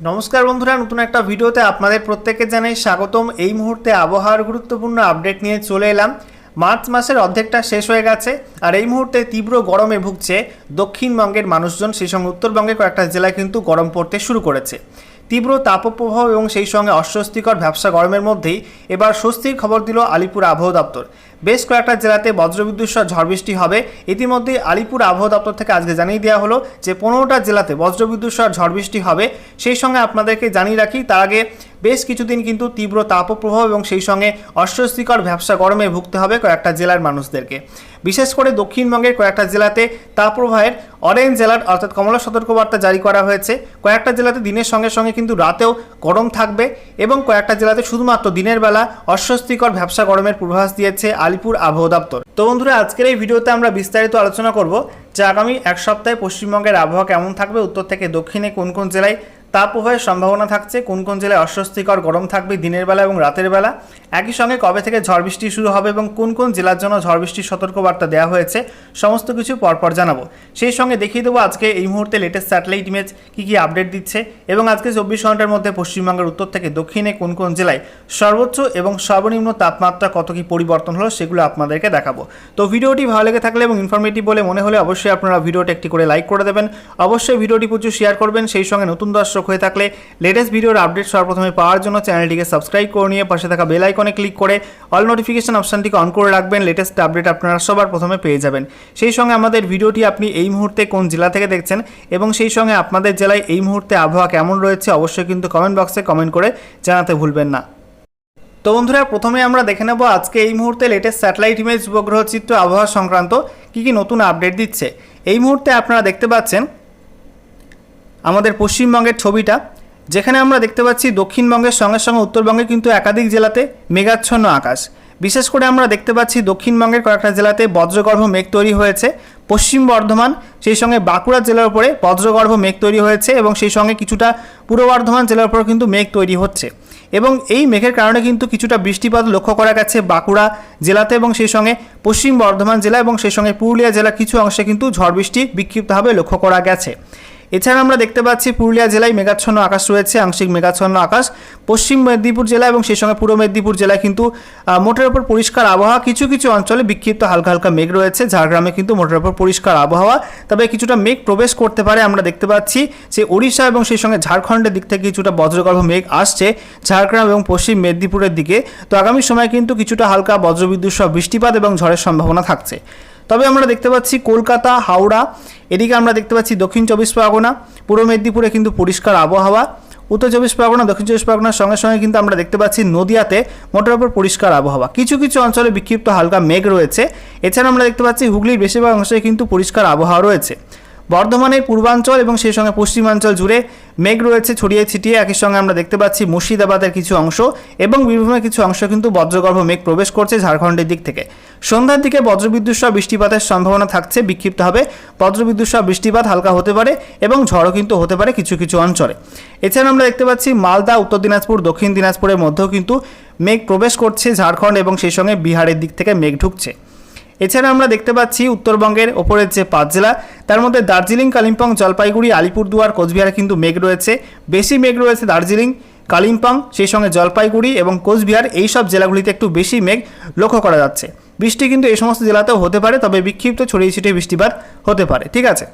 নমস্কার বন্ধুরা, নতুন একটা ভিডিওতে আপনাদের প্রত্যেককে জানাই স্বাগতম। এই মুহূর্তে আবহাওয়ার গুরুত্বপূর্ণ আপডেট নিয়ে চলে এলাম। মার্চ মাসের অর্ধেকটা শেষ হয়ে গেছে আর এই মুহূর্তে তীব্র গরমে ভুগছে দক্ষিণবঙ্গের মানুষজন, সেই সঙ্গে উত্তরবঙ্গে কয়েকটা জেলায় কিন্তু গরম পড়তে শুরু করেছে। তীব্র তাপপ্রবাহ এবং সেই সঙ্গে অস্বস্তিকর ব্যবসা গরমের মধ্যেই এবার স্বস্তির খবর দিল আলিপুর আবহাওয়া দপ্তর। বেশ কয়েকটা জেলাতে বজ্রবিদ্যুৎ সহ ঝড় বৃষ্টি হবে। ইতিমধ্যে আলিপুর আবহাওয়া দপ্তর থেকে আজকে জানিয়ে দেওয়া হলো যে, পনেরোটা জেলাতে বজ্রবিদ্যুৎ সহ ঝড় বৃষ্টি হবে। সেই সঙ্গে আপনাদেরকে জানিয়ে রাখি, তার আগে বেশ কিছুদিন কিন্তু তীব্র তাপপ্রবাহ এবং সেই সঙ্গে অস্বস্তিকর ব্যবসা গরমে ভুগতে হবে কয়েকটা জেলার মানুষদেরকে। বিশেষ করে দক্ষিণবঙ্গের কয়েকটা জেলাতে তাপপ্রবাহের অরেঞ্জ জেলার অর্থাৎ কমলা সতর্কবার্তা জারি করা হয়েছে। কয়েকটা জেলাতে দিনের সঙ্গে সঙ্গে কিন্তু রাতেও গরম থাকবে এবং কয়েকটা জেলাতে শুধুমাত্র দিনের বেলা অস্বস্তিকর ব্যবসা গরমের পূর্বাভাস দিয়েছে আলিপুর আবহাওয়া দপ্তর। তো বন্ধুরা, আজকের এই ভিডিওতে আমরা বিস্তারিত আলোচনা করব যে আগামী এক সপ্তাহে পশ্চিমবঙ্গের আবহাওয়া কেমন থাকবে, উত্তর থেকে দক্ষিণে কোন কোন জেলায় তাপপ্রবাহের সম্ভাবনা থাকছে। কোন কোন জেলায় অস্বস্তিকর গরম থাকবে দিনের বেলা এবং রাতের বেলা? একই সঙ্গে কবে থেকে ঝড় বৃষ্টি শুরু হবে এবং কোন কোন জেলার জন্য ঝড় বৃষ্টির সতর্কবার্তা দেওয়া হয়েছে, সমস্ত কিছু পরপর জানাব। সেই সঙ্গে দেখিয়ে দেবো আজকে এই মুহূর্তে লেটেস্ট স্যাটেলাইট ইমেজ কী কী আপডেট দিচ্ছে এবং আজকে চব্বিশ ঘণ্টার মধ্যে পশ্চিমবঙ্গের উত্তর থেকে দক্ষিণে কোন কোন জেলায় সর্বোচ্চ এবং সর্বনিম্ন তাপমাত্রা কত কী পরিবর্তন হলো সেগুলো আপনাদেরকে দেখাবো। তো ভিডিওটি ভালো লেগে থাকলে এবং ইনফরমেটিভ বলে মনে হলে অবশ্যই আপনারা ভিডিওটি একটি করে লাইক করে দেবেন। অবশ্যই ভিডিওটি প্রচুর শেয়ার করবেন। সেই সঙ্গে নতুন দর্শক হয়ে থাকলে লেটেস্ট ভিডিওর আপডেট সর্বপ্রথমে পাওয়ার জন্য চ্যানেলটিকে সাবস্ক্রাইব করে নিয়ে পাশে থাকা বেল আইকনে ক্লিক করে অল নোটিফিকেশন অপশানটিকে অন করে রাখবেন। লেটেস্ট আপডেট আপনারা সবার প্রথমে পেয়ে যাবেন। সেই সঙ্গে আমাদের ভিডিওটি আপনি এই মুহূর্তে কোন জেলা থেকে দেখছেন এবং সেই সঙ্গে আপনাদের জেলায় এই মুহূর্তে আবহাওয়া কেমন রয়েছে অবশ্যই কিন্তু কমেন্ট বক্সে কমেন্ট করে জানাতে ভুলবেন না। তো বন্ধুরা, প্রথমে আমরা দেখে নেব আজকে এই মুহূর্তে লেটেস্ট স্যাটেলাইট ইমেজ উপগ্রহ চিত্র আবহাওয়া সংক্রান্ত কী কী নতুন আপডেট দিচ্ছে। এই মুহূর্তে আপনারা দেখতে পাচ্ছেন আমাদের পশ্চিমবঙ্গের ছবিটা, যেখানে আমরা দেখতে পাচ্ছি দক্ষিণবঙ্গের সঙ্গে সঙ্গে উত্তরবঙ্গে কিন্তু একাধিক জেলাতে মেঘাচ্ছন্ন আকাশ। বিশেষ করে আমরা দেখতে পাচ্ছি দক্ষিণবঙ্গের কয়েকটা জেলাতে বজ্রগর্ভ মেঘ তৈরি হয়েছে। পশ্চিম বর্ধমান, সেই সঙ্গে বাঁকুড়া জেলার উপরে বজ্রগর্ভ মেঘ তৈরি হয়েছে এবং সেই সঙ্গে কিছুটা পূর্ব বর্ধমান জেলার উপরে কিন্তু মেঘ তৈরি হচ্ছে। এবং এই মেঘের কারণে কিন্তু কিছুটা বৃষ্টিপাত লক্ষ্য করা গেছে বাঁকুড়া জেলাতে এবং সেই সঙ্গে পশ্চিম বর্ধমান জেলা এবং সেই সঙ্গে পুরুলিয়া জেলা কিছু অংশে কিন্তু ঝড় বৃষ্টি বিক্ষিপ্তভাবে লক্ষ্য করা গেছে। এছাড়া আমরা দেখতে পাচ্ছি পুরুলিয়া জেলায় মেঘাচ্ছন্ন আকাশ রয়েছে, আংশিক মেঘাচ্ছন্ন আকাশ। পশ্চিম মেদিনীপুর জেলা এবং সেই সঙ্গে পূর্ব মেদিনীপুর জেলায় কিন্তু মোটের ওপর পরিষ্কার আবহাওয়া। কিছু কিছু অঞ্চলে বিক্ষিপ্ত হালকা হালকা মেঘ রয়েছে, ঝাড়গ্রামে কিন্তু মোটের ওপর পরিষ্কার আবহাওয়া। তবে কিছুটা মেঘ প্রবেশ করতে পারে, আমরা দেখতে পাচ্ছি যে ওড়িশা এবং সেই সঙ্গে ঝাড়খণ্ডের দিক থেকে কিছুটা বজ্রগর্ভ মেঘ আসছে, ঝাড়গ্রাম এবং পশ্চিম মেদিনীপুরের দিকে। তো আগামী সময় কিন্তু কিছুটা হালকা বজ্রবিদ্যুৎ সহ বৃষ্টিপাত এবং ঝড়ের সম্ভাবনা থাকছে। তবে আমরা দেখতে পাচ্ছি কলকাতা, হাওড়া, এদিকে আমরা দেখতে পাচ্ছি দক্ষিণ চব্বিশ পরগনা, পূর্ব মেদিনীপুরে কিন্তু পরিষ্কার আবহাওয়া, উত্তর চব্বিশ পরগনা, দক্ষিণ চব্বিশ পরগনার সঙ্গে সঙ্গে কিন্তু আমরা দেখতে পাচ্ছি নদিয়াতে মোটের পরিষ্কার আবহাওয়া। কিছু কিছু অঞ্চলে বিক্ষিপ্ত হালকা মেঘ রয়েছে। এছাড়া আমরা দেখতে পাচ্ছি হুগলির বেশিরভাগ অংশে কিন্তু পরিষ্কার আবহাওয়া রয়েছে। বর্ধমানের পূর্বাঞ্চল এবং সেই সঙ্গে পশ্চিমাঞ্চল জুড়ে মেঘ রয়েছে ছড়িয়ে ছিটিয়ে। একই সঙ্গে আমরা দেখতে পাচ্ছি মুর্শিদাবাদের কিছু অংশ এবং বীরভূমের কিছু অংশ কিন্তু বজ্রগর্ভ মেঘ প্রবেশ করছে ঝাড়খণ্ডের দিক থেকে। সন্ধ্যার দিকে বজ্রবিদ্যুৎ সহ বৃষ্টিপাতের সম্ভাবনা থাকছে, বিক্ষিপ্ত হবে বজ্রবিদ্যুৎ সহ বৃষ্টিপাত হালকা হতে পারে এবং ঝড়ও কিন্তু হতে পারে কিছু কিছু অঞ্চলে। এছাড়া আমরা দেখতে পাচ্ছি মালদা, উত্তর দিনাজপুর, দক্ষিণ দিনাজপুরের মধ্যেও কিন্তু মেঘ প্রবেশ করছে ঝাড়খণ্ড এবং সেই সঙ্গে বিহারের দিক থেকে মেঘ ঢুকছে। এছাড়া আমরা দেখতে পাচ্ছি উত্তরবঙ্গের ওপরের যে পাঁচ জেলা, তার মধ্যে দার্জিলিং, কালিম্পং, জলপাইগুড়ি, আলিপুরদুয়ার, কোচবিহারে কিন্তু মেঘ রয়েছে। বেশি মেঘ রয়েছে দার্জিলিং কালিম্পং, সেই সঙ্গে জলপাইগুড়ি এবং কোচবিহার, এই সব জেলাগুলিতে একটু বেশি মেঘ লক্ষ্য করা যাচ্ছে। বৃষ্টি কিন্তু এই সমস্ত জেলাতেও হতে পারে, তবে বিক্ষিপ্ত ছড়িয়ে ছিটিয়ে বৃষ্টিপাত হতে পারে, ঠিক আছে?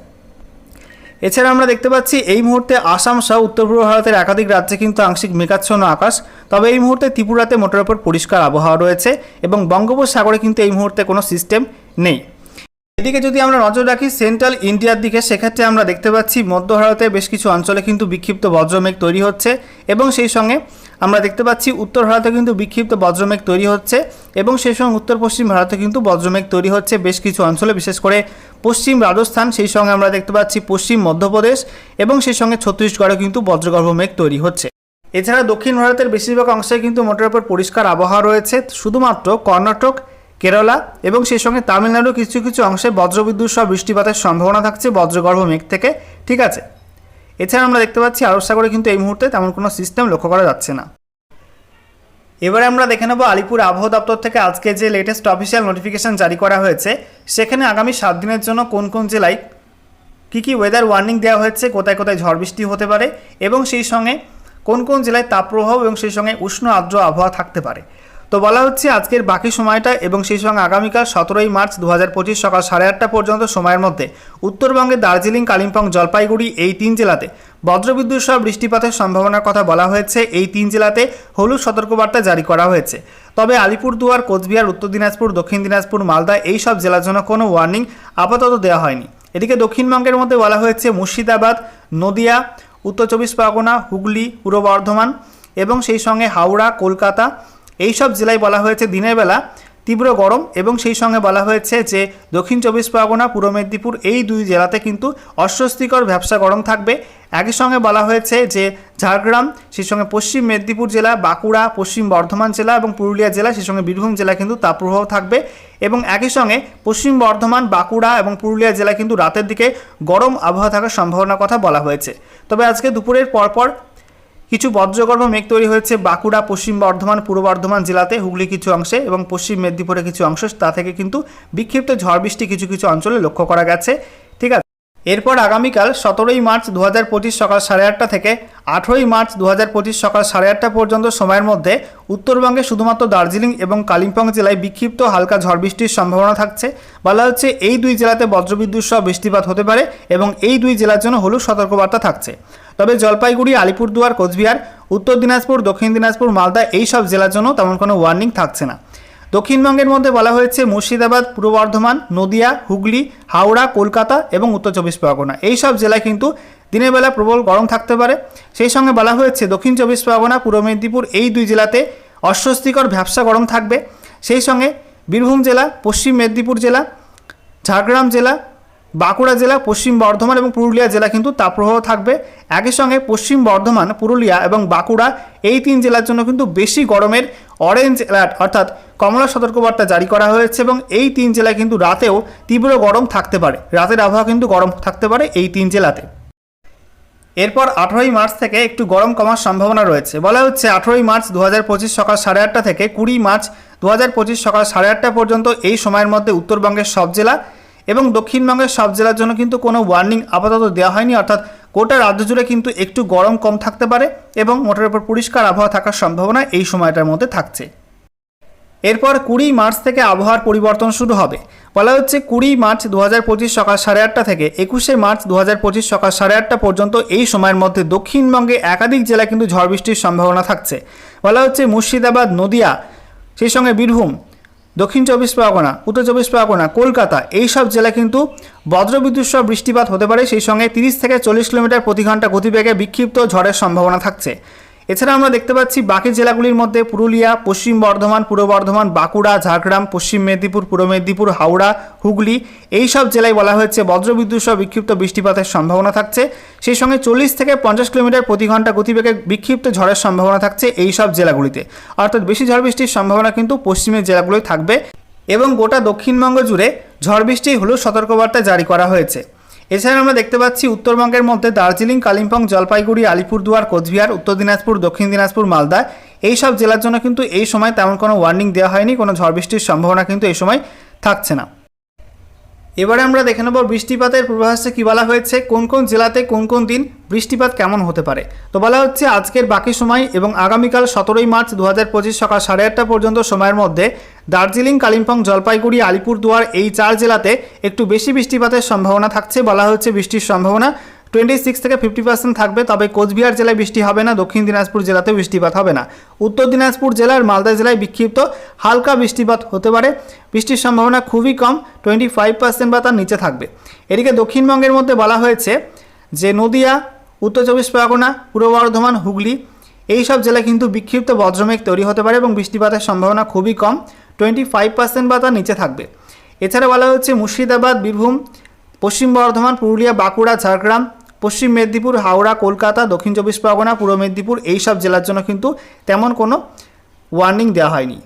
এছাড়া আমরা দেখতে পাচ্ছি এই মুহূর্তে আসাম সহ উত্তর পূর্ব ভারতের একাধিক রাজ্যে কিন্তু আংশিক মেঘাচ্ছন্ন আকাশ। তবে এই মুহূর্তে ত্রিপুরাতে মোটের ওপর পরিষ্কার আবহাওয়া রয়েছে এবং বঙ্গোপসাগরে কিন্তু এই মুহূর্তে কোনো সিস্টেম নেই। এদিকে যদি আমরা নজর রাখি, সেন্ট্রাল ইন্ডিয়ার দিকে সেক্ষেত্রে আমরা দেখতে পাচ্ছি, মধ্য ভারতের বেশ কিছু অঞ্চলে কিন্তু বিক্ষিপ্ত বজ্রমেঘ তৈরি হচ্ছে এবং সেই সঙ্গে আমরা দেখতে পাচ্ছি, উত্তর ভারতে কিন্তু বিক্ষিপ্ত বজ্রমেঘ তৈরি হচ্ছে এবং সেই সঙ্গে উত্তর পশ্চিম ভারতে কিন্তু বজ্রমেঘ তৈরি হচ্ছে বেশ কিছু অঞ্চলে, বিশেষ করে পশ্চিম রাজস্থান, সেই সঙ্গে আমরা দেখতে পাচ্ছি পশ্চিম মধ্যপ্রদেশ এবং সেই সঙ্গে ছত্তিশগড়ে কিন্তু বজ্রগর্ভ মেঘ তৈরি হচ্ছে। এছাড়া দক্ষিণ ভারতের বেশিরভাগ অংশে কিন্তু মোটের ওপর পরিষ্কার আবহাওয়া রয়েছে, শুধুমাত্র কর্ণাটক কেরালা এবং সেই সঙ্গে তামিলনাড়ুর কিছু কিছু অংশে বজ্রবিদ্যুৎ সহ বৃষ্টিপাতের সম্ভাবনা থাকছে বজ্রগর্ভ মেঘ থেকে, ঠিক আছে? এছাড়া আমরা দেখতে পাচ্ছি আরব সাগরে কিন্তু এই মুহূর্তে তেমন কোনো সিস্টেম লক্ষ্য করা যাচ্ছে না। এবারে আমরা দেখে নেব আলিপুর আবহাওয়া দপ্তর থেকে আজকে যে লেটেস্ট অফিসিয়াল নোটিফিকেশন জারি করা হয়েছে, সেখানে আগামী সাত দিনের জন্য কোন কোন জেলায় কী কী ওয়েদার ওয়ার্নিং দেওয়া হয়েছে, কোথায় কোথায় ঝড় বৃষ্টি হতে পারে এবং সেই সঙ্গে কোন কোন জেলায় তাপপ্রবাহ এবং সেই সঙ্গে উষ্ণ আর্দ্র আবহাওয়া থাকতে পারে। তো বলা হচ্ছে আজকের বাকি সময়টা এবং সেই সঙ্গে আগামীকাল সতেরোই মার্চ দু হাজার পঁচিশ সকাল সাড়ে আটটা পর্যন্ত সময়ের মধ্যে উত্তরবঙ্গে দার্জিলিং, কালিম্পং, জলপাইগুড়ি এই তিন জেলাতে বজ্রবিদ্যুৎ সহ বৃষ্টিপাতের সম্ভাবনার কথা বলা হয়েছে। এই তিন জেলাতে হলুদ সতর্কবার্তা জারি করা হয়েছে। তবে আলিপুরদুয়ার, কোচবিহার, উত্তর দিনাজপুর, দক্ষিণ দিনাজপুর, মালদা এই সব জেলার জন্য কোনো ওয়ার্নিং আপাতত দেওয়া হয়নি। এদিকে দক্ষিণবঙ্গের মধ্যে বলা হয়েছে মুর্শিদাবাদ, নদিয়া, উত্তর চব্বিশ পরগনা, হুগলি, পূর্ব বর্ধমান এবং সেই সঙ্গে হাওড়া, কলকাতা এই সব জেলায় বলা হয়েছে দিনের বেলা তীব্র গরম এবং সেই সঙ্গে বলা হয়েছে যে দক্ষিণ চব্বিশ পরগনা, পূর্ব মেদিনীপুর এই দুই জেলাতে কিন্তু অস্বস্তিকর ব্যবসা গরম থাকবে। একই সঙ্গে বলা হয়েছে যে ঝাড়গ্রাম, সেই সঙ্গে পশ্চিম মেদিনীপুর জেলা, বাঁকুড়া, পশ্চিম বর্ধমান জেলা এবং পুরুলিয়া জেলা, সেই সঙ্গে বীরভূম জেলা কিন্তু তাপপ্রবাহ থাকবে এবং একই সঙ্গে পশ্চিম বর্ধমান, বাঁকুড়া এবং পুরুলিয়া জেলা কিন্তু রাতের দিকে গরম আবহাওয়া থাকার সম্ভাবনার কথা বলা হয়েছে। তবে আজকে দুপুরের পরপর কিছু বজ্রগর্ভ মেঘ তৈরি হয়েছে বাঁকুড়া, পশ্চিম বর্ধমান, পূর্ব বর্ধমান জেলাতে হুগলি কিছু অংশে এবং পশ্চিম মেদিনীপুরের কিছু অংশ, তা থেকে কিন্তু বিক্ষিপ্ত ঝড় বৃষ্টি কিছু কিছু অঞ্চলে লক্ষ্য করা গেছে। এরপর আগামীকাল সতেরোই মার্চ দু হাজার পঁচিশ সকাল সাড়ে আটটা থেকে আঠেরোই মার্চ দু হাজার পঁচিশ সকাল সাড়ে আটটা পর্যন্ত সময়ের মধ্যে উত্তরবঙ্গে শুধুমাত্র দার্জিলিং এবং কালিম্পং জেলায় বিক্ষিপ্ত হালকা ঝড় বৃষ্টির সম্ভাবনা থাকছে। বলা হচ্ছে এই দুই জেলাতে বজ্রবিদ্যুৎ সহ বৃষ্টিপাত হতে পারে এবং এই দুই জেলার জন্য হলুদ সতর্কবার্তা থাকছে। তবে জলপাইগুড়ি, আলিপুরদুয়ার, কোচবিহার, উত্তর দিনাজপুর, দক্ষিণ দিনাজপুর, মালদা এই সব জেলার জন্য তেমন কোনো ওয়ার্নিং থাকছে না। দক্ষিণবঙ্গের মধ্যে বলা হয়েছে মুর্শিদাবাদ, পূর্ব বর্ধমান, নদিয়া, হুগলি, হাওড়া, কলকাতা এবং উত্তর চব্বিশ পরগনা। এই সব জেলায় কিন্তু দিনের বেলা প্রবল গরম থাকতে পারে। সেই সঙ্গে বলা হয়েছে, দক্ষিণ চব্বিশ পরগনা, পূর্ব মেদিনীপুর এই দুই জেলাতে অস্বস্তিকর ভ্যাবসা গরম থাকবে। সেই সঙ্গে বীরভূম জেলা, পশ্চিম মেদিনীপুর জেলা, ঝাড়গ্রাম জেলা বাঁকুড়া জেলা, পশ্চিম বর্ধমান এবং পুরুলিয়া জেলা কিন্তু তাপপ্রবাহ থাকবে। একই সঙ্গে পশ্চিম বর্ধমান, পুরুলিয়া এবং বাঁকুড়া এই তিন জেলার জন্য কিন্তু বেশি গরমের অরেঞ্জ অ্যালার্ট অর্থাৎ কমলা সতর্কবার্তা জারি করা হয়েছে এবং এই তিন জেলায় কিন্তু রাতেও তীব্র গরম থাকতে পারে। রাতের আবহাওয়া কিন্তু গরম থাকতে পারে এই তিন জেলাতে। এরপর আঠেরোই মার্চ থেকে একটু গরম কমার সম্ভাবনা রয়েছে। বলা হচ্ছে আঠেরোই মার্চ দু হাজার পঁচিশ সকাল সাড়ে আটটা থেকে কুড়ি মার্চ দু হাজার পঁচিশ সকাল সাড়ে আটটা পর্যন্ত এই সময়ের মধ্যে উত্তরবঙ্গের সব জেলা এবং দক্ষিণবঙ্গের সব জেলার জন্য কিন্তু কোনো ওয়ার্নিং আপাতত দেওয়া হয়নি, অর্থাৎ গোটা রাজ্য জুড়ে কিন্তু একটু গরম কম থাকতে পারে এবং মোটের উপর পরিষ্কার আবহাওয়া থাকার সম্ভাবনা এই সময়টার মধ্যে থাকছে। এরপর কুড়ি মার্চ থেকে আবহাওয়ার পরিবর্তন শুরু হবে। বলা হচ্ছে কুড়ি মার্চ দু পঁচিশ সকাল সাড়ে আটটা থেকে একুশে মার্চ দু পঁচিশ সকাল সাড়ে আটটা পর্যন্ত এই সময়ের মধ্যে দক্ষিণবঙ্গে একাধিক জেলায় কিন্তু ঝড় বৃষ্টির সম্ভাবনা থাকছে। বলা হচ্ছে মুর্শিদাবাদ, নদিয়া, সেই সঙ্গে বীরভূম দক্ষিণ চব্বিশ পরগনা, উত্তর চব্বিশ পরগনা, কলকাতা এই সব জেলায় কিন্তু বজ্রবিদ্যুৎ সহ বৃষ্টিপাত হতে পারে। সেই সঙ্গে তিরিশ থেকে চল্লিশ কিলোমিটার প্রতি ঘণ্টা গতিবেগে বিক্ষিপ্ত ঝড়ের সম্ভাবনা থাকছে। এছাড়া আমরা দেখতে পাচ্ছি বাকি জেলাগুলির মধ্যে পুরুলিয়া, পশ্চিম বর্ধমান, পূর্ব বর্ধমান, বাঁকুড়া, ঝাড়গ্রাম, পশ্চিম মেদিনীপুর, পূর্ব মেদিনীপুর, হাওড়া, হুগলি এই সব জেলায় বলা হয়েছে বজ্রবিদ্যুৎ সহ বিক্ষিপ্ত বৃষ্টিপাতের সম্ভাবনা থাকছে। সেই সঙ্গে চল্লিশ থেকে পঞ্চাশ কিলোমিটার প্রতি ঘণ্টা গতিবেগে বিক্ষিপ্ত ঝড়ের সম্ভাবনা থাকছে এই সব জেলাগুলিতে। অর্থাৎ বেশি ঝড় বৃষ্টির সম্ভাবনা কিন্তু পশ্চিমের জেলাগুলোয় থাকবে এবং গোটা দক্ষিণবঙ্গ জুড়ে ঝড় বৃষ্টি হলেও সতর্কবার্তা জারি করা হয়েছে। এছাড়া আমরা দেখতে পাচ্ছি উত্তরবঙ্গের মধ্যে দার্জিলিং, কালিম্পং, জলপাইগুড়ি, আলিপুরদুয়ার, কোচবিহার, উত্তর দিনাজপুর, দক্ষিণ দিনাজপুর মালদা এই সব জেলার জন্য কিন্তু এই সময় তেমন কোনো ওয়ার্নিং দেওয়া হয়নি, কোনো ঝড় বৃষ্টির সম্ভাবনা কিন্তু এই সময় থাকছে না। এবারে আমরা দেখে নেব বৃষ্টিপাতের পূর্বাভাসে কী বলা হয়েছে, কোন কোন জেলাতে কোন কোন দিন বৃষ্টিপাত কেমন হতে পারে। তো বলা হচ্ছে আজকের বাকি সময় এবং আগামীকাল সতেরোই মার্চ দু হাজার পঁচিশ সকাল সাড়ে আটটা পর্যন্ত সময়ের মধ্যে দার্জিলিং, কালিম্পং, জলপাইগুড়ি, আলিপুরদুয়ার এই চার জেলাতে একটু বেশি বৃষ্টিপাতের সম্ভাবনা থাকছে বলা হচ্ছে বৃষ্টির সম্ভাবনা। টোয়েন্টি সিক্স থেকে ফিফটি পার্সেন্ট থাকবে, তবে কোচবিহার জেলায় বৃষ্টি হবে না, দক্ষিণ দিনাজপুর জেলাতে বৃষ্টিপাত হবে না। উত্তর দিনাজপুর জেলার মালদা জেলায় বিক্ষিপ্ত হালকা বৃষ্টিপাত হতে পারে। বৃষ্টির সম্ভাবনা খুবই কম, টোয়েন্টি ফাইভ পার্সেন্ট বা তার নিচে থাকবে। এদিকে দক্ষিণবঙ্গের মধ্যে বলা হয়েছে যে নদিয়া, উত্তর চব্বিশ পরগনা, পূর্ব বর্ধমান, হুগলি এই সব জেলায় কিন্তু বিক্ষিপ্ত বজ্রমেঘ তৈরি হতে পারে এবং বৃষ্টিপাতের সম্ভাবনা খুবই কম, টোয়েন্টি ফাইভ পার্সেন্ট বা তার নিচে থাকবে। এছাড়া বলা হচ্ছে মুর্শিদাবাদ, বীরভূম, পশ্চিম বর্ধমান, পুরুলিয়া, বাঁকুড়া, ঝাড়গ্রাম পশ্চিম মেদিনীপুর, হাওড়া, কলকাতা, দক্ষিণ চব্বিশ পরগনা, পূর্ব মেদিনীপুর এই সব জেলার জন্য কিন্তু তেমন কোনো ওয়ার্নিং দেওয়া হয়নি।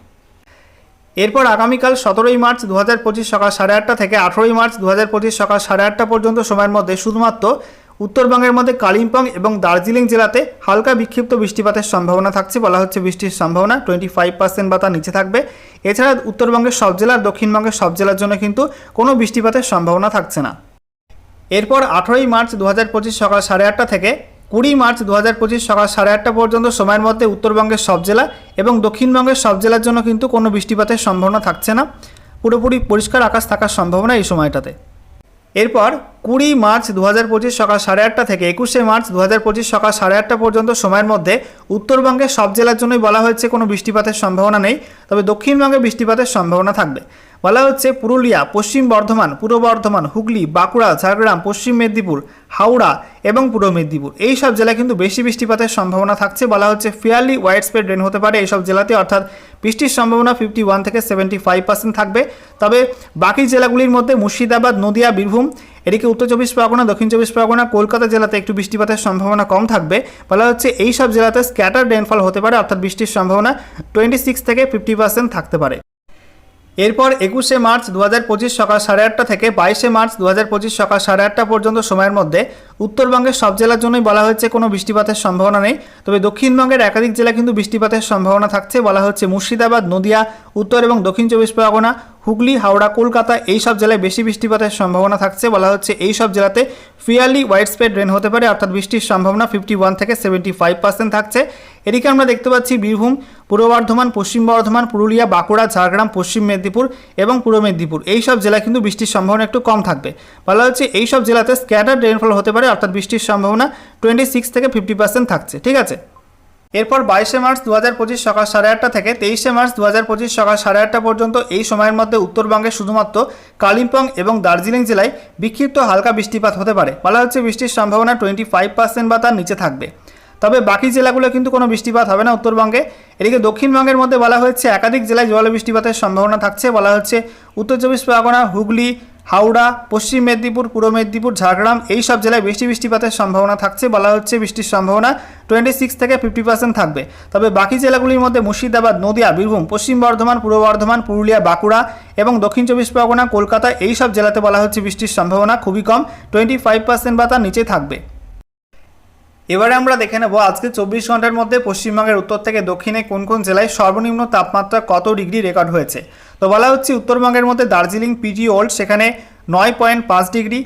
এরপর আগামীকাল সতেরোই মার্চ দু হাজার পঁচিশ সকাল সাড়ে আটটা থেকে আঠেরোই মার্চ দু হাজার পঁচিশ সকাল সাড়ে আটটা পর্যন্ত সময়ের মধ্যে শুধুমাত্র উত্তরবঙ্গের মধ্যে কালিম্পং এবং দার্জিলিং জেলাতে হালকা বিক্ষিপ্ত বৃষ্টিপাতের সম্ভাবনা থাকছে বলা হচ্ছে বৃষ্টির সম্ভাবনা। টোয়েন্টি ফাইভ পার্সেন্ট বা তার নিচে থাকবে। এছাড়া উত্তরবঙ্গের সব জেলার দক্ষিণবঙ্গের সব জেলার জন্য কিন্তু কোনো বৃষ্টিপাতের সম্ভাবনা থাকছে না। এরপর আঠেরোই মার্চ দু হাজার পঁচিশ সকাল সাড়ে আটটা থেকে কুড়ি মার্চ দু হাজার পঁচিশ সকাল সাড়ে আটটা পর্যন্ত সময়ের মধ্যে উত্তরবঙ্গের সব জেলা এবং দক্ষিণবঙ্গের সব জেলার জন্য কিন্তু কোনো বৃষ্টিপাতের সম্ভাবনা থাকছে না। পুরোপুরি পরিষ্কার আকাশ থাকার সম্ভাবনা এই সময়টাতে। এরপর কুড়ি মার্চ দু হাজার পঁচিশ সকাল সাড়ে আটটা থেকে একুশে মার্চ দু হাজার পঁচিশ সকাল সাড়ে আটটা পর্যন্ত সময়ের মধ্যে উত্তরবঙ্গের সব জেলার জন্যই বলা হয়েছে কোনো বৃষ্টিপাতের সম্ভাবনা নেই, তবে দক্ষিণবঙ্গে বৃষ্টিপাতের সম্ভাবনা থাকবে। বলা হচ্ছে পুরুলিয়া, পশ্চিম বর্ধমান, পূর্ব বর্ধমান, হুগলি, বাঁকুড়া, ঝাড়গ্রাম, পশ্চিম মেদিনীপুর, হাওড়া এবং পূর্ব মেদিনীপুর এই সব জেলায় কিন্তু বেশি বৃষ্টিপাতের সম্ভাবনা থাকছে। বলা হচ্ছে ফেয়ারলি ওয়াইড স্প্রেড রেন হতে পারে এইসব জেলাতে, অর্থাৎ বৃষ্টির সম্ভাবনা ফিফটি ওয়ান থেকে সেভেন্টি ফাইভ পার্সেন্ট থাকবে। তবে বাকি জেলাগুলির মধ্যে মুর্শিদাবাদ, নদিয়া, বীরভূম এদিকে উত্তর চব্বিশ পরগনা, দক্ষিণ চব্বিশ পরগনা, কলকাতা জেলাতে একটু বৃষ্টিপাতের সম্ভাবনা কম থাকবে। বলা হচ্ছে এই সব জেলাতে স্ক্যাটার রেনফল হতে পারে, অর্থাৎ বৃষ্টির সম্ভাবনা টোয়েন্টি সিক্স থেকে ফিফটি পার্সেন্ট থাকতে পারে। এরপর একুশে মার্চ দু পঁচিশ সকাল সাড়ে আটটা থেকে বাইশে মার্চ দু পঁচিশ সকাল সাড়ে আটটা পর্যন্ত সময়ের মধ্যে উত্তরবঙ্গের সব জেলার জন্যই বলা হয়েছে কোনো বৃষ্টিপাতের সম্ভাবনা নেই। তবে দক্ষিণবঙ্গের একাধিক জেলা কিন্তু বৃষ্টিপাতের সম্ভাবনা থাকছে। বলা হচ্ছে মুর্শিদাবাদ, নদিয়া, উত্তর এবং দক্ষিণ চব্বিশ পরগনা হুগলি, হাওড়া, কলকাতা এই সব জেলায় বেশি বৃষ্টিপাতের সম্ভাবনা থাকছে। বলা হচ্ছে এই সব জেলাতে ফিয়ারলি ওয়াইড স্প্রেড রেন হতে পারে, অর্থাৎ বৃষ্টির সম্ভাবনা ফিফটি ওয়ান থেকে সেভেন্টি ফাইভ পার্সেন্ট থাকছে। এদিকে আমরা দেখতে পাচ্ছি বীরভূম, পূর্ব বর্ধমান, পশ্চিম বর্ধমান, পুরুলিয়া, বাঁকুড়া, ঝাড়গ্রাম, পশ্চিম মেদিনীপুর এবং পূর্ব মেদিনীপুর। এই সব জেলায় কিন্তু বৃষ্টির সম্ভাবনা একটু কম থাকবে। বলা হচ্ছে এই সব জেলাতে স্ক্যাটার রেনফল হতে পারে, অর্থাৎ বৃষ্টির সম্ভাবনা টোয়েন্টি সিক্স থেকে ফিফটি পার্সেন্ট থাকছে। ঠিক আছে? এরপর বাইশে মার্চ দু হাজার পঁচিশ সকাল সাড়ে আটটা থেকে তেইশে মার্চ দু হাজার পঁচিশ সকাল সাড়ে আটটা পর্যন্ত এই সময়ের মধ্যে উত্তরবঙ্গে শুধুমাত্র কালিম্পং এবং দার্জিলিং জেলায় বিক্ষিপ্ত হালকা বৃষ্টিপাত হতে পারে। বলা হচ্ছে বৃষ্টির সম্ভাবনা টোয়েন্টি ফাইভ পার্সেন্ট বা তার নিচে থাকবে। তবে বাকি জেলাগুলো কিন্তু কোনো বৃষ্টিপাত হবে না উত্তরবঙ্গে। এদিকে দক্ষিণবঙ্গের মধ্যে বলা হয়েছে একাধিক জেলায় জল বৃষ্টিপাতের সম্ভাবনা থাকছে। বলা হচ্ছে উত্তর চব্বিশ পরগনা, হুগলি হাওড়া, পশ্চিম মেদিনীপুর, পূর্ব মেদিনীপুর, ঝাড়গ্রাম, এই সব জেলায় বেশি বৃষ্টিপাতের সম্ভাবনা থাকছে। বলা হচ্ছে বৃষ্টির সম্ভাবনা টোয়েন্টি সিক্স থেকে ফিফটি পার্সেন্ট থাকবে। তবে বাকি জেলাগুলির মধ্যে মুর্শিদাবাদ, নদিয়া, বীরভূম, পশ্চিম বর্ধমান, পূর্ব বর্ধমান, পুরুলিয়া, বাঁকুড়া এবং দক্ষিণ চব্বিশ পরগনা, কলকাতা, এই সব জেলাতে বলা হচ্ছে বৃষ্টির সম্ভাবনা খুবই কম টোয়েন্টি ফাইভ পার্সেন্ট বা তার নিচে থাকবে। এবারে আমরা দেখে নেব আজকে চব্বিশ ঘণ্টার মধ্যে পশ্চিমবঙ্গের উত্তর থেকে দক্ষিণে কোন কোন জেলায় সর্বনিম্ন তাপমাত্রা কত ডিগ্রি রেকর্ড হয়েছে। তো বলা হচ্ছে উত্তরবঙ্গের মধ্যে দার্জিলিং, পিজি, ওল্ড সেখানে নয় পয়েন্ট পাঁচ ডিগ্রি,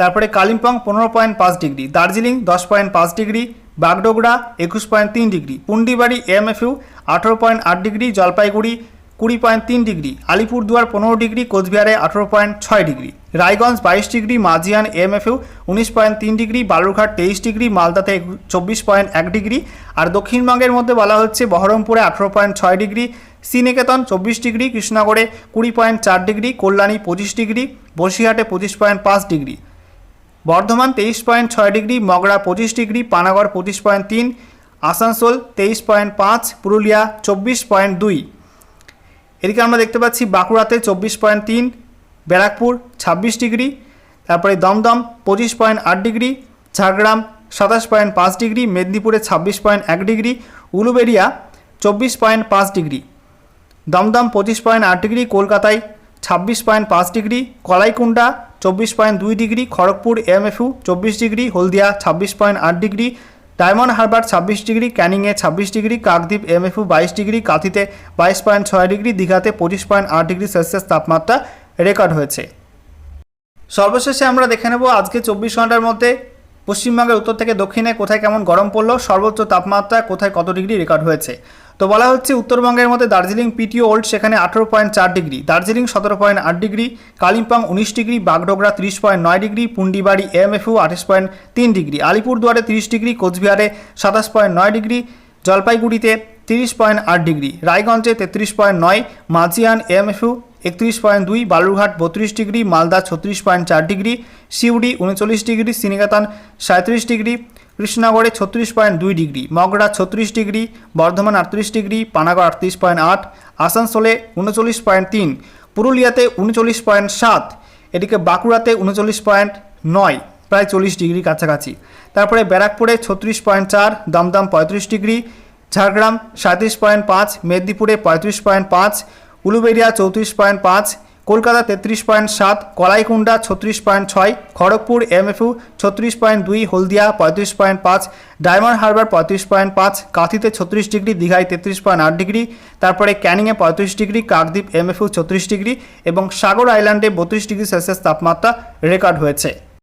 তারপরে কালিম্পং পনেরো পয়েন্ট পাঁচ ডিগ্রি, দার্জিলিং দশ পয়েন্ট পাঁচ ডিগ্রি, বাগডোগরা একুশ পয়েন্ট তিন ডিগ্রি, পুন্ডিবাড়ি এমএফইউ আঠেরো পয়েন্ট আট ডিগ্রি, জলপাইগুড়ি কুড়ি পয়েন্ট তিন ডিগ্রি, আলিপুরদুয়ার পনেরো ডিগ্রি, কোচবিহারে আঠেরো পয়েন্ট ছয় ডিগ্রি। রায়গঞ্জ বাইশ ডিগ্রি, মাঝিয়ান এমএফইউ উনিশ পয়েন্ট তিন ডিগ্রি, বালুরঘাট তেইশ ডিগ্রি, মালদাতে চব্বিশ পয়েন্ট এক ডিগ্রি আর দক্ষিণবঙ্গের মধ্যে বলা হচ্ছে বহরমপুরে আঠেরো পয়েন্ট ছয় ডিগ্রি, শ্রীনিকেতন চব্বিশ ডিগ্রি, কৃষ্ণনগরে কুড়ি পয়েন্ট চার ডিগ্রি, কল্যাণী পঁচিশ ডিগ্রি, বসিরহাটে পঁচিশ পয়েন্ট পাঁচ ডিগ্রি। বর্ধমান তেইশ পয়েন্ট ছয় ডিগ্রি, মগরা পঁচিশ ডিগ্রি, পানাগড় পঁচিশ পয়েন্ট তিন, আসানসোল তেইশ পয়েন্ট পাঁচ, পুরুলিয়া চব্বিশ পয়েন্ট দুই। এদিকে আমরা দেখতে পাচ্ছি বাঁকুড়াতে চব্বিশ পয়েন্ট তিন ব্যারাকপুর ছাব্বিশ ডিগ্রি, তারপরে দমদম পঁচিশ পয়েন্ট আট ডিগ্রি, ঝাড়গ্রাম সাতাশ পয়েন্ট পাঁচ ডিগ্রি, মেদিনীপুরে ছাব্বিশ পয়েন্ট এক ডিগ্রি উলুবেড়িয়া চব্বিশ পয়েন্ট পাঁচ ডিগ্রি। দমদম পঁচিশ পয়েন্ট আট ডিগ্রি, কলকাতায় ছাব্বিশ পয়েন্ট পাঁচ ডিগ্রি কলাইকুণ্ডা চব্বিশ পয়েন্ট দুই ডিগ্রি, খড়গপুর এমএফইউ চব্বিশ ডিগ্রি, হলদিয়া ছাব্বিশ পয়েন্ট আট ডিগ্রি, ডায়মন্ড হারবার ছাব্বিশ ডিগ্রি, ক্যানিংয়ে ছাব্বিশ ডিগ্রি, কাকদ্বীপ এমএফইউ বাইশ ডিগ্রি, কাঁথিতে বাইশ পয়েন্ট ছয় ডিগ্রি, দীঘাতে পঁচিশ পয়েন্ট আট ডিগ্রি সেলসিয়াস তাপমাত্রা রেকর্ড হয়েছে। সর্বশেষে আমরা দেখে নেব আজকে চব্বিশ ঘণ্টার মধ্যে পশ্চিমবঙ্গের উত্তর থেকে দক্ষিণে কোথায় কেমন গরম পড়ল, সর্বোচ্চ তাপমাত্রা কোথায় কত ডিগ্রি রেকর্ড হয়েছে। তো বলা হচ্ছে উত্তরবঙ্গের মধ্যে দার্জিলিং, পিটিও, ওল্ড সেখানে আঠেরো পয়েন্ট চার ডিগ্রি, দার্জিলিং সতেরো পয়েন্ট আট ডিগ্রি, কালিম্পং উনিশ ডিগ্রি, বাগডোগরা তিরিশ পয়েন্ট নয় ডিগ্রি, পুন্ডিবাড়ি এমএফইউ আঠাশ পয়েন্ট তিন ডিগ্রি, আলিপুরদুয়ারে তিরিশ ডিগ্রি, কোচবিহারে সাতাশ পয়েন্ট নয় ডিগ্রি, জলপাইগুড়িতে তিরিশ পয়েন্ট আট ডিগ্রি, রায়গঞ্জে তেত্রিশ পয়েন্ট নয়, মাঝিয়ান এমএফইউ একত্রিশ পয়েন্ট দুই, বালুরঘাট বত্রিশ ডিগ্রি, মালদা ছত্রিশ পয়েন্ট চার ডিগ্রি, সিউড়ি উনচল্লিশ ডিগ্রি, শ্রীনিকেতন সাঁত্রিশ ডিগ্রি, কৃষ্ণনগরে ছত্রিশ পয়েন্ট দুই ডিগ্রি, মগরা ছত্রিশ ডিগ্রি, বর্ধমান আটত্রিশ ডিগ্রি, পানাগড় আটত্রিশ পয়েন্ট আট, আসানসোলে উনচল্লিশ পয়েন্ট তিন, পুরুলিয়াতে উনচল্লিশ পয়েন্ট সাত, এদিকে বাঁকুড়াতে উনচল্লিশ পয়েন্ট নয়, প্রায় চল্লিশ ডিগ্রি কাছাকাছি। তারপরে ব্যারাকপুরে ছত্রিশ পয়েন্ট চার, দমদম পঁয়ত্রিশ ডিগ্রি, ঝাড়গ্রাম সাঁত্রিশ পয়েন্ট পাঁচ, মেদিনীপুরে পঁয়ত্রিশ পয়েন্ট পাঁচ উলুবেড়িয়া চৌত্রিশ পয়েন্ট পাঁচ, কলকাতা তেত্রিশ পয়েন্ট সাত কলাইকুণ্ডা ছত্রিশ পয়েন্ট ছয়, খড়গপুর এমএফইউ ছত্রিশ পয়েন্ট দুই, হলদিয়া পঁয়ত্রিশ পয়েন্ট পাঁচ, ডায়মন্ড হারবার পঁয়ত্রিশ পয়েন্ট পাঁচ কাঁথিতে ছত্রিশ ডিগ্রি, দীঘায় তেত্রিশ পয়েন্ট আট ডিগ্রি, তারপরে ক্যানিংয়ে পঁয়ত্রিশ ডিগ্রি, কাকদ্বীপ এমএফইউ ছত্রিশ ডিগ্রি এবং সাগর আইল্যান্ডে বত্রিশ ডিগ্রি সেলসিয়াস তাপমাত্রা রেকর্ড হয়েছে।